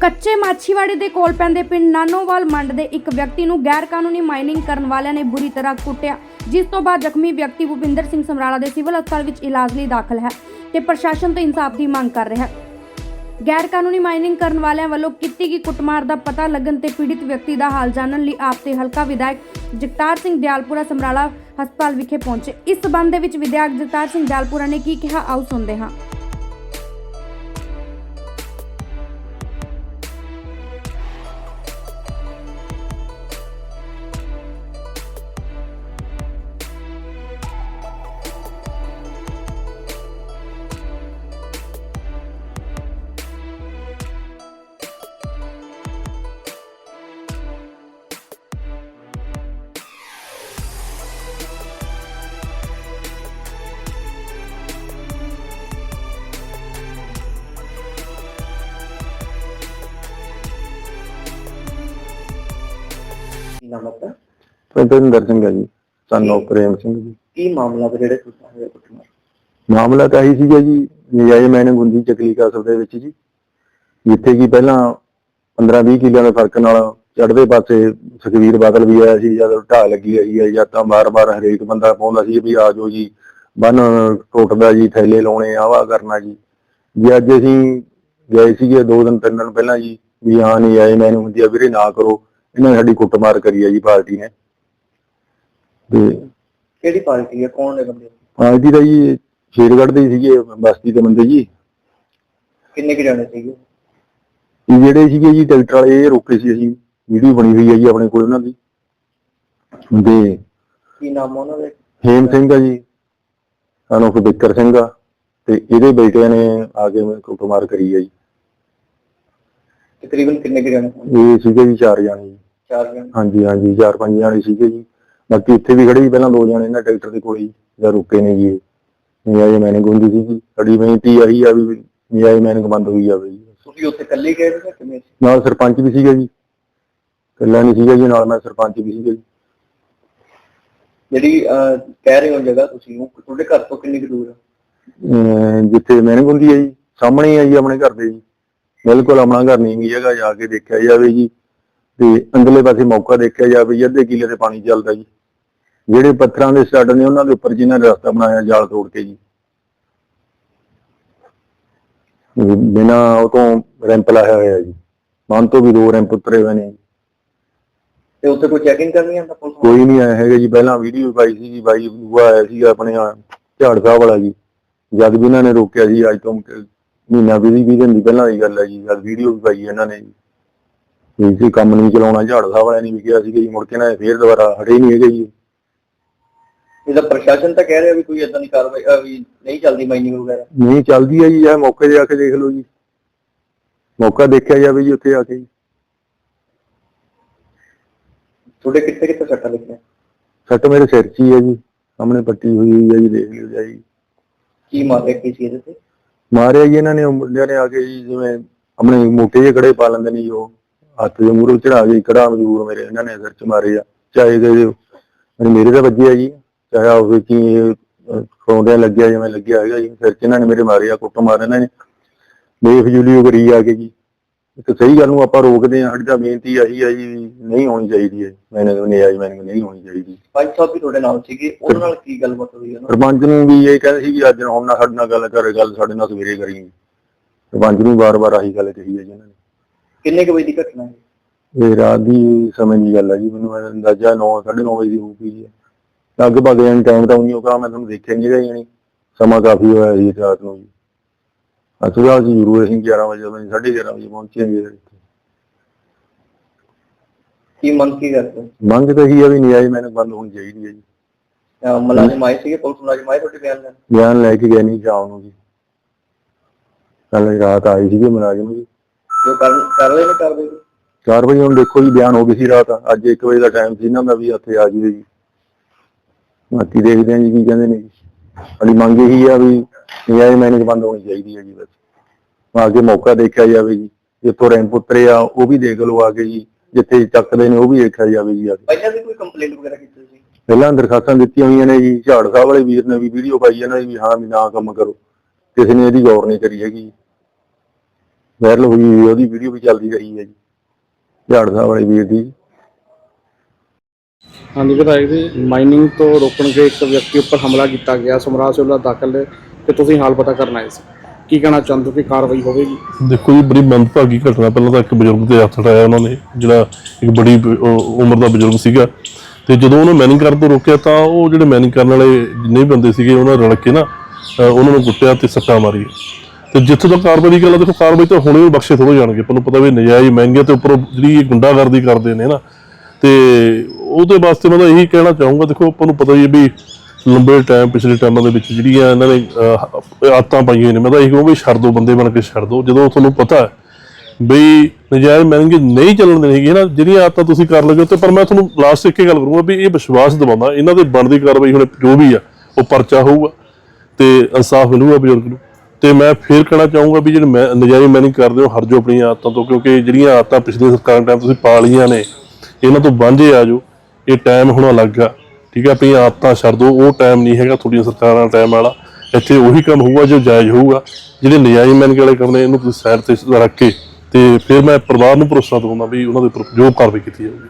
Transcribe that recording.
ਕੱਚੇ ਮਾਛੀਵਾੜੇ ਦੇ ਕੋਲ ਪੈਂਦੇ ਪਿੰਡ ਨਾਨੋਵਾਲ ਮੰਡ ਦੇ ਇੱਕ ਵਿਅਕਤੀ ਨੂੰ ਗੈਰ ਕਾਨੂੰਨੀ ਮਾਈਨਿੰਗ ਕਰਨ ਵਾਲਿਆਂ ਨੇ ਬੁਰੀ ਤਰ੍ਹਾਂ ਕੁੱਟਿਆ, ਜਿਸ ਤੋਂ ਬਾਅਦ ਜ਼ਖਮੀ ਵਿਅਕਤੀ ਭੁਪਿੰਦਰ ਸਿੰਘ ਸਮਰਾਲਾ ਦੇ ਸਿਵਲ ਹਸਪਤਾਲ ਵਿੱਚ ਇਲਾਜ ਲਈ ਦਾਖਲ ਹੈ ਤੇ ਪ੍ਰਸ਼ਾਸਨ ਤੋਂ ਇਨਸਾਫ ਦੀ ਮੰਗ ਕਰ ਰਿਹਾ ਹੈ। ਗੈਰ ਕਾਨੂੰਨੀ ਮਾਈਨਿੰਗ ਕਰਨ ਵਾਲਿਆਂ ਵੱਲੋਂ ਕੀਤੀ ਗਈ ਕੁੱਟਮਾਰ ਦਾ ਪਤਾ ਲੱਗਣ ਤੇ ਪੀੜਿਤ ਵਿਅਕਤੀ ਦਾ ਹਾਲ ਜਾਣਨ ਲਈ ਆਪ ਤੇ ਹਲਕਾ ਵਿਧਾਇਕ ਜਗਤਾਰ ਸਿੰਘ ਦਿਆਲਪੁਰਾ ਸਮਰਾਲਾ ਹਸਪਤਾਲ ਵਿਖੇ ਪਹੁੰਚੇ। ਇਸ ਸਬੰਧ ਦੇ ਵਿੱਚ ਵਿਧਾਇਕ ਜਗਤਾਰ ਸਿੰਘ ਦਿਆਲਪੁਰਾ ਨੇ ਕੀ ਕਿਹਾ, ਆਓ ਸੁਣਦੇ ਹਾਂ। ਨਾਮ ਆਪਣਾ? ਭੁਪਿੰਦਰ ਸਿੰਘ ਹੈ ਜੀ ਸਾਨੂੰ ਪ੍ਰੇਮ ਸਿੰਘ ਜੀ। ਕੀ ਮਾਮਲਾ ਹੈ ਜਿਹੜੇ ਤੁਸੀਂ ਹੋਇਆ ਕੁੱਟਮਾਰ ਮਾਮਲਾ ਤਾਂ ਇਹੀ ਸੀਗਾ ਜੀ ਨਜਾਇਜ਼ ਮੈਨੇ ਗੁੰਦੀ ਚਕਲੀ ਕਸਬ ਦੇ ਵਿੱਚ ਜੀ। ਜਿੱਥੇ ਕਿ ਪਹਿਲਾਂ 15-20 ਕਿੱਲਿਆਂ ਦੇ ਫ਼ਰਕ ਨਾਲ ਚੜ੍ਹਦੇ ਪਾਸੇ ਸੁਖਵੀਰ ਬਾਦਲ ਵੀ ਆਇਆ ਸੀ ਜਦ ਢਾਹ ਲੱਗੀ ਰਹੀ ਹੈ ਜਾਂ ਤਾਂ ਬਾਰ-ਬਾਰ ਹਰੇਕ ਬੰਦਾ ਪਾਉਂਦਾ ਸੀ ਵੀ ਆ ਜਾਓ ਜੀ ਬੰਨ ਟੁੱਟਦਾ ਜੀ ਥੈਲੇ ਲਾਉਣੇ ਆਵਾ ਕਰਨਾ ਜੀ। ਜੀ ਅੱਜ ਅਸੀਂ ਗਏ ਸੀਗੇ ਦੋ ਦਿਨ ਤਿੰਨ ਦਿਨ ਪਹਿਲਾਂ ਜੀ ਵੀ ਹਾਂ ਨਹੀਂ ਆਏ ਮੈਨੂੰ ਹੁੰਦੀ ਆ ਵੀਰੇ ਨਾ ਕਰੋ। ਇਹਨਾਂ ਨੇ ਸਾਡੀ ਕੁੱਟਮਾਰ ਕਰੀ ਹੈ ਜੀ ਪਾਰਟੀ ਨੇ। ਤੇ ਕਿਹੜੀ ਪਾਰਟੀ ਹੈ ਕੌਣ ਨੇ ਬੰਦੇ? ਪਾਰਟੀ ਦਾ ਜੀ ਸ਼ੇਰਗੜ੍ਹ ਦੇ ਹੀ ਸੀਗੇ ਬਸਤੀ ਦੇ ਬੰਦੇ ਜੀ। ਕਿੰਨੇ ਕੁ ਜਾਣੇ ਸੀਗੇ? ਇਹ ਜਿਹੜੇ ਸੀਗੇ ਜੀ ਟਰੈਕਟਰ ਵਾਲੇ ਇਹ ਰੋਕੇ ਸੀ ਅਸੀਂ। ਵੀਡੀਓ ਬਣੀ ਹੋਈ ਹੈ ਜੀ ਆਪਣੇ ਕੋਲ ਉਹਨਾਂ ਦੀ। ਤੇ ਕੀ ਨਾਮ ਆ ਉਹਨਾਂ ਦੇ? ਹੇਮ ਸਿੰਘ ਆ ਜੀ। ਸਾਨੂੰ ਬਿੱਕਰ ਸਿੰਘ ਆ। ਤੇ ਇਹਦੇ ਬੇਟਿਆਂ ਨੇ ਆ ਕੇ ਕੁੱਟਮਾਰ ਕਰੀ ਹੈ ਜੀ। ਤਕਰੀਬਨ ਕਿੰਨੇ ਕੁ ਜਾਣੇ? ਇਹ ਸੀਗੇ ਜੀ ਚਾਰ ਜਾਣੇ ਜੀ। ਚਾਰ ਜਾਣੇ? ਹਾਂਜੀ ਹਾਂਜੀ ਚਾਰ ਪੰਜ ਜਾਣੇ ਸੀਗੇ ਜੀ। ਬਾਕੀ ਇੱਥੇ ਵੀ ਖੜੇ ਸੀ ਪਹਿਲਾਂ ਦੋ ਜਾਣੇ ਇਹਨਾਂ ਟਰੈਕਟਰ ਦੇ ਕੋਲ ਹੀ ਜਾਂ ਰੁਕੇ ਨੇ ਜੀ ਇਹ। ਨਜਾਇਜ਼ ਮੈਨੇ ਗੁੰਦੀ ਸੀਗੀ ਸਾਡੀ ਬੇਨਤੀ ਆਹੀ ਆ ਵੀ ਨਜਾਇਜ਼ ਮੈਨੇ ਬੰਦ ਹੋਈ ਜਾਵੇ ਜੀ। ਤੁਸੀਂ ਉੱਥੇ ਇਕੱਲੇ ਗਏ ਸੀ ਜਾਂ ਕਿਵੇਂ ਨਾਲ ਸਰਪੰਚ ਵੀ ਸੀਗਾ ਜੀ। ਇਕੱਲਾ ਨਹੀਂ ਸੀਗਾ ਜੀ ਨਾਲ ਮੈਂ ਸਰਪੰਚ ਵੀ ਸੀਗਾ ਜੀ। ਜਿਹੜੀ ਕਹਿ ਰਹੇ ਹੋ ਜਗ੍ਹਾ ਤੁਸੀਂ ਉਹ ਤੁਹਾਡੇ ਘਰ ਤੋਂ ਕਿੰਨੀ ਕੁ ਦੂਰ ਹੈ ਅਮ ਜਿੱਥੇ ਮੈਨੇ ਗੁੰਦੀ ਹੈ ਜੀ ਸਾਹਮਣੇ ਆ ਜੀ ਆਪਣੇ ਘਰ ਦੇ ਜੀ। ਬਿਲਕੁਲ ਆਪਣਾ ਘਰ ਨਹੀਂ ਹੈਗੀ ਜਗ੍ਹਾ ਜਾ ਕੇ ਦੇਖਿਆ ਜਾਵੇ ਜੀ। ਤੇ ਅੰਦਰਲੇ ਪਾਸੇ ਮੌਕਾ ਦੇਖਿਆ ਜਾਵੇ ਜੀ ਅੱਧੇ ਕਿਲੇ ਤੇ ਪਾਣੀ ਚੱਲਦਾ ਜੀ। ਜਿਹੜੇ ਪੱਥਰਾਂ ਦੇ ਸਟੱਡ ਨੇ ਉਹਨਾਂ ਦੇ ਉੱਪਰ ਜਿਨ੍ਹਾਂ ਨੇ ਰਸਤਾ ਬਣਾਇਆ ਜਾਲ ਤੋੜ ਕੇ ਜੀ। ਬਿਨਾ ਉਹ ਤੋਂ ਰੈਂਪ ਲਾਇਆ ਹੋਇਆ ਜੀ। ਮਨ ਤੋਂ ਵੀ ਦੋ ਰੈਂਪ ਉਤਰੇ ਹੋਏ ਨੇ। ਤੇ ਉੱਥੇ ਕੋਈ ਚੈਕਿੰਗ ਕਰਨੀ ਤਾਂ ਪੁਲਿਸ? ਕੋਈ ਨਹੀਂ ਆਇਆ ਹੈਗਾ ਜੀ। ਪਹਿਲਾਂ ਵੀਡੀਓ ਪਾਈ ਸੀ ਜੀ। ਬਾਈ ਬੂਆ ਆਇਆ ਸੀ ਆਪਣੇ ਝਾੜ ਸਾਹਿਬ ਵਾਲਾ ਜੀ। ਜਦ ਵੀ ਇਹਨਾਂ ਨੇ ਰੋਕਿਆ ਸੀ ਅੱਜ ਤੋਂ ਮਹੀਨਾ ਵੀਹ ਵੀਹ ਦਿਨ ਦੀ ਪਹਿਲਾਂ ਦੀ ਗੱਲ ਹੈ ਜੀ ਜਦ ਵੀਡੀਓ ਵੀ ਪਾਈ ਇਹਨਾਂ ਨੇ ਜੀ। ਜੀ ਕੰਮ ਨਹੀਂ ਚਲਾਉਣਾ ਝਾੜ ਸਾਹਿਬ ਵਾਲਿਆਂ ਨੇ ਵੀ ਕਿਹਾ ਸੀ ਜੀ ਮੁੜ ਕੇ ਨਾ ਫੇਰ ਦੁਬਾਰਾ ਹਟੇ ਨਹੀਂ ਹੈਗੇ ਜੀ। ਇਹਦਾ ਪ੍ਰਸ਼ਾਸਨ ਤਾਂ ਕਹਿ ਰਿਹਾ ਵੀ ਕੋਈ ਏਦਾਂ ਦੀ ਕਾਰਵਾਈ ਅਹ, ਵੀ ਨਹੀਂ ਚੱਲਦੀ ਮਾਈਨਿੰਗ ਵਗੈਰਾ। ਨਹੀਂ ਚੱਲਦੀ ਹੈ ਜੀ ਇਹ ਮੌਕੇ ਤੇ ਆ ਕੇ ਦੇਖ ਲਓ ਜੀ। ਮੌਕਾ ਦੇਖਿਆ ਜਾਵੇ ਜੀ ਉੱਥੇ ਆ ਕੇ ਜੀ। ਤੁਹਾਡੇ ਕਿੱਥੇ ਕਿੱਥੇ ਸੱਟਾਂ ਲੱਗੀਆਂ? ਸੱਟ ਮੇਰੇ ਸਿਰ 'ਚ ਹੀ ਹੈ ਜੀ ਸਾਹਮਣੇ ਪੱਟੀ ਹੋਈ ਹੋਈ ਹੈ ਜੀ ਦੇਖ ਲਿਓ ਜੀ। ਕੀ ਮਾਰਿਆ ਕੀ ਸੀ ਇਹਦੇ ਤੇ? ਮਾਰਿਆ ਜੀ ਇਹਨਾਂ ਨੇ ਉਹ ਮੁੰਡਿਆਂ ਨੇ ਆ ਕੇ ਜੀ ਜਿਵੇਂ ਆਪਣੇ ਮੋਟੇ ਜਿਹੇ ਕੜੇ ਪਾ ਲੈਂਦੇ ਨੇ ਜੀ ਉਹ। ਹੱਥ ਦੇ ਮੂਹਰੇ ਚੜਾ ਕੇ ਕੜਾ ਮਜ਼ਦੂਰ ਮੇਰੇ ਇਹਨਾਂ ਨੇ ਸਿਰ 'ਚ ਮਾਰੇ ਆ, ਚਾਹੇ ਦੇ ਮੇਰੇ ਤਾਂ ਵੱਜਿਆ ਜੀ, ਚਾਹੇ ਉਹ ਕੀ ਖੋਂਦਿਆਂ ਲੱਗਿਆ ਜਿਵੇਂ ਲੱਗਿਆ ਹੈਗਾ ਜੀ, ਸਿਰ 'ਚ ਇਹਨਾਂ ਨੇ ਮੇਰੇ ਮਾਰੇ ਆ, ਕੁੱਟ ਮਾਰਿਆ ਇਹਨਾਂ ਨੇ। ਬੇਫਜ਼ੂਲੀ ਉਹ ਕਰੀ ਆ ਕੇ ਜੀ। ਇੱਕ ਸਹੀ ਗੱਲ ਨੂੰ ਆਪਾਂ ਰੋਕਦੇ ਆ ਸਾਡੀ ਤਾਂ ਬੇਨਤੀ ਆਹੀ ਆ ਜੀ ਨਹੀਂ ਹੋਣੀ ਚਾਹੀਦੀ ਹੈ। ਮੈਨੇ ਨਹੀਂ ਆਈ ਮੈਨੇ ਨਹੀਂ ਹੋਣੀ ਚਾਹੀਦੀ। ਪੰਜ ਸਾਹਿਬ ਵੀ ਤੁਹਾਡੇ ਨਾਲ ਸੀਗੇ ਉਹਨਾਂ ਨਾਲ ਕੀ ਗੱਲਬਾਤ ਹੋਈ ਉਹਨਾਂ ਸਰਪੰਚ ਨੂੰ ਵੀ ਇਹ ਕਹਿੰਦੇ ਸੀ ਕਿ ਅੱਜ ਹੁਣ ਨਾ ਸਾਡੇ ਨਾਲ ਗੱਲ ਕਰ ਗੱਲ ਸਾਡੇ ਨਾਲ ਸਵੇਰੇ ਕਰੀ ਸਰਪੰਚ ਨੂੰ ਵਾਰ-ਵਾਰ ਆਹੀ ਗੱਲ ਕਹੀ ਹੈ ਜੀ ਨੇ। ਕਿੰਨੇ ਕੁ ਵਜੇ ਦੀ ਘਟਨਾ ਹੈ? ਇਹ ਰਾਤ ਦੀ ਸਮੇਂ ਦੀ ਗੱਲ ਹੈ ਜੀ ਮੈਨੂੰ ਅੰਦਾਜ਼ਾ 9 9:30 ਵਜੇ ਦੀ ਹੋਊਗੀ ਜੀ। ਲਗਭਗ ਐਨ ਟਾਈਮ ਤਾਂ ਉਹਨੀ ਹੋਗਾ ਮੈਂ ਤੁਹਾਨੂੰ ਦੇਖਿਆ ਨਹੀਂ ਜਾਣੀ ਸਮਾਂ ਕਾਫੀ ਹੋਇਆ ਜੀ ਰਾਤ ਨੂੰ ਜੀ। ਅਸੂਰਾ ਜੀ ਜ਼ਰੂਰ ਅਸੀਂ 11 ਵਜੇ ਮੈਂ 11:30 ਵਜੇ ਪਹੁੰਚੇ ਜੀ ਇੱਥੇ। ਕੀ ਮੰਗ ਕੀ ਕਰਦੇ? ਮੰਗ ਤਾਂ ਹੈ ਵੀ ਨਜਾਇਜ਼ ਮੈਨੂੰ ਬੰਦ ਹੋਣੀ ਚਾਹੀਦੀ ਹੈ ਜੀ। ਮੁਲਾਜ਼ਮ ਆਏ ਸੀਗੇ ਪੁਲਿਸ ਮੁਲਾਜ਼ਮ ਆਏ ਤੁਹਾਡੇ ਬਿਆਨ ਲੈਣ? ਬਿਆਨ ਲੈ ਕੇ ਗਏ ਨਹੀਂ ਸ਼ਾਮ ਨੂੰ ਜੀ। ਕੱਲ ਰਾਤ ਆਈ ਸੀਗੇ ਮੁਲਾਜ਼ਮ ਜੀ। ਜੋ ਕਰ ਕਰ ਰਹੇ ਨੇ ਕਰਦੇ? ਨੇ। 4 ਵਜੇ ਹੁਣ ਦੇਖੋ ਜੀ ਬਿਆਨ ਹੋ ਗਈ ਸੀ ਰਾਤ। ਅੱਜ 1 ਵਜੇ ਦਾ ਟਾਈਮ ਸੀ ਇਹਨਾਂ ਦਾ ਵੀ ਉੱਥੇ ਆ ਜੀਵੇ ਜੀ। ਬਾਕੀ ਦੇਖਦੇ ਹਾਂ ਜੀ ਕੀ ਕਹਿੰਦੇ ਨੇ ਜੀ। ਸਾਡੀ ਮੰਗ ਇਹੀ ਆ ਵੀ ਨਜਾਇਜ਼ ਮੈਨੇਜ ਬੰਦ ਹੋਣੀ ਚਾਹੀਦੀ ਹੈ ਜੀ ਬਸ। ਆ ਕੇ ਮੌਕਾ ਦੇਖਿਆ ਜਾਵੇ ਜੀ ਜਿੱਥੋਂ ਰੈਂਪ ਉਤਰੇ ਆ ਉਹ ਵੀ ਦੇਖ ਲਓ ਆ ਕੇ ਜੀ ਜਿੱਥੇ ਚੱਕਦੇ ਨੇ ਉਹ ਵੀ ਦੇਖਿਆ ਜਾਵੇ ਜੀ ਆ ਕੇ। ਪਹਿਲਾਂ ਵੀ ਕੋਈ ਕੰਪਲੇਂਟ ਵਗੈਰਾ ਕੀਤੀ ਸੀ? ਪਹਿਲਾਂ ਦਰਖਾਸਤਾਂ ਦਿੱਤੀਆਂ ਹੋਈਆਂ ਨੇ ਜੀ ਝਾੜ ਸਾਹਿਬ ਵਾਲੇ ਵੀਰ ਨੇ ਵੀ ਵੀਡੀਓ ਪਾਈ ਇਹਨਾਂ ਦੀ ਵੀ ਹਾਂ ਵੀ ਨਾ ਕੰਮ ਕਰੋ। ਕਿਸੇ ਨੇ ਇਹਦੀ ਗੌਰ ਨਹੀਂ ਕਰੀ ਹੈਗੀ। ਵਾਇਰਲ ਹੋਈ ਹੋਈ ਉਹਦੀ ਵੀਡੀਓ ਵੀ ਚੱਲਦੀ ਰਹੀ ਹੈ ਜੀ। ਝਾੜ ਸਾਹਿਬ ਵਾਲੇ ਵੀਰ ਦੀ ਹਾਂਜੀ ਵਿਧਾਇਕ ਜੀ ਮਾਈਨਿੰਗ ਤੋਂ ਰੋਕਣ ਕੇ ਇੱਕ ਵਿਅਕਤੀ ਉੱਪਰ ਹਮਲਾ ਕੀਤਾ ਗਿਆ ਸਮਰਾਜ ਸਿਵਲ ਦਾਖਲ ਤੇ ਤੁਸੀਂ ਹਾਲ ਪਤਾ ਕਰਨ ਆਏ ਸੀ। ਕੀ ਕਹਿਣਾ ਚਾਹੁੰਦੇ ਹੋ ਕਿ ਕਾਰਵਾਈ ਹੋਵੇਗੀ? ਦੇਖੋ ਜੀ ਬੜੀ ਮੰਦਭਾਗੀ ਘਟਨਾ ਪਹਿਲਾਂ ਤਾਂ ਇੱਕ ਬਜ਼ੁਰਗ ਤੇ ਹੱਥ ਉਠਾਇਆ ਉਹਨਾਂ ਨੇ ਜਿਹੜਾ ਇੱਕ ਬੜੀ ਬ- ਉਹ ਉਮਰ ਦਾ ਬਜ਼ੁਰਗ ਸੀਗਾ। ਤੇ ਜਦੋਂ ਉਹਨੂੰ ਮੈਨਿੰਗ ਕਰਨ ਤੋਂ ਰੋਕਿਆ ਤਾਂ ਉਹ ਜਿਹੜੇ ਮੈਨਿੰਗ ਕਰਨ ਵਾਲੇ ਜਿੰਨੇ ਵੀ ਬੰਦੇ ਸੀਗੇ ਉਹਨਾਂ ਰਲ ਕੇ ਨਾ ਅ, ਉਹਨਾਂ ਨੂੰ ਕੁੱਟਿਆ ਤੇ ਸੱਟਾਂ ਮਾਰੀਆਂ। ਤੇ ਜਿੱਥੋਂ ਤੱਕ ਕਾਰਵਾਈ ਦੀ ਗੱਲ ਆ ਦੇਖੋ ਕਾਰਵਾਈ ਤਾਂ ਹੁਣੇ ਵੀ ਬਖਸ਼ੇ ਥੋੜ੍ਹੇ ਜਾਣਗੇ। ਤੁਹਾਨੂੰ ਪਤਾ ਵੀ ਨਜਾਇਜ਼ ਮਹਿੰਗੇ ਤੇ ਉੱਪਰੋਂ ਜਿਹੜੀ ਇਹ ਗੁੰਡਾਗਰਦੀ ਕਰਦੇ ਨੇ ਨਾ ਤੇ ਉਹਦੇ ਵਾਸਤੇ ਮੈਂ ਤਾਂ ਇਹੀ ਕਹਿਣਾ ਚਾਹੂੰਗਾ ਦੇਖੋ ਆਪਾਂ ਨੂੰ ਪਤਾ ਹੀ ਹੈ ਵੀ ਲੰਬੇ ਟਾਈਮ ਪਿਛਲੇ ਟਾਈਮਾਂ ਦੇ ਵਿੱਚ ਜਿਹੜੀਆਂ ਇਹਨਾਂ ਨੇ ਅਹ, ਆਦਤਾਂ ਪਾਈਆਂ ਨੇ ਮੈਂ ਤਾਂ ਇਹੀ ਕਹੂੰਗਾ ਵੀ ਛੱਡ ਦਿਓ ਬੰਦੇ ਬਣ ਕੇ ਛੱਡ ਦਿਓ ਜਦੋਂ ਤੁਹਾਨੂੰ ਪਤਾ ਬਈ ਨਜਾਇਜ਼ ਮਹਿੰਗੇ ਨਹੀਂ ਚੱਲਣ ਦੇਣੀ ਹੈ ਨਾ ਜਿਹੜੀਆਂ ਆਦਤਾਂ ਤੁਸੀਂ ਕਰ ਲਗੇ ਤੇ ਪਰ ਮੈਂ ਤੁਹਾਨੂੰ ਲਾਸਟ ਇੱਕ ਹੀ ਗੱਲ ਕਰੂੰਗਾ ਵੀ ਇਹ ਵਿਸ਼ਵਾਸ ਦਿਵਾਉਂਦਾ ਇਹਨਾਂ ਦੇ ਬਣਦੀ ਕਾਰਵਾਈ ਹੁਣ ਜੋ ਵੀ ਆ ਉਹ ਪਰਚਾ ਹੋਊਗਾ ਤੇ ਇਨਸਾਫ ਮਿਲੂਗਾ ਬਜ਼ੁਰਗ ਨੂੰ। ਤੇ ਮੈਂ ਫੇਰ ਕਹਿਣਾ ਚਾਹੂੰਗਾ ਵੀ ਜਿਹੜੇ ਮੈਂ ਨਜਾਇਜ਼ ਮੈਨਿੰਗ ਕਰਦੇ ਹੋ ਹਰਜੋ ਆਪਣੀਆਂ ਆਦਤਾਂ ਤੋਂ ਕਿਉਂਕਿ ਜਿਹੜੀਆਂ ਆਦਤਾਂ ਪਿਛਲੇ ਸਰਕਾਰ ਟਾਈਮ ਤੁਸੀਂ ਪਾ ਲਈਆਂ ਨੇ ਇਹਨਾਂ ਤੋਂ ਵਾਂਝੇ ਆ ਜਾਓ। ਇਹ ਟਾਈਮ ਹੁਣ ਅਲੱਗ ਆ, ਠੀਕ ਆ ਆਪਣੀਆਂ ਆਦਤਾਂ ਛੱਡ ਦਿਓ ਉਹ ਟਾਈਮ ਨਹੀਂ ਹੈਗਾ ਤੁਹਾਡੀਆਂ ਸਰਕਾਰਾਂ ਦਾ ਟਾਈਮ ਵਾਲਾ। ਇੱਥੇ ਉਹੀ ਕੰਮ ਹੋਊਗਾ ਜੋ ਜਾਇਜ਼ ਹੋਊਗਾ, ਜਿਹੜੇ ਨਜਾਇਜ਼ ਮੈਨਿੰਗ ਵਾਲੇ ਕੰਮ ਨੇ ਇਹਨੂੰ ਤੁਸੀਂ ਸਾਈਡ ਤੇ ਰੱਖ ਕੇ ਤੇ ਫਿਰ ਮੈਂ ਪਰਿਵਾਰ ਨੂੰ ਭਰੋਸਾ ਦਵਾਉਂਦਾ ਵੀ ਉਹਨਾਂ ਦੇ ਉੱਪਰ ਜੋ ਕਾਰਵਾਈ ਕੀਤੀ ਜਾਊਗੀ।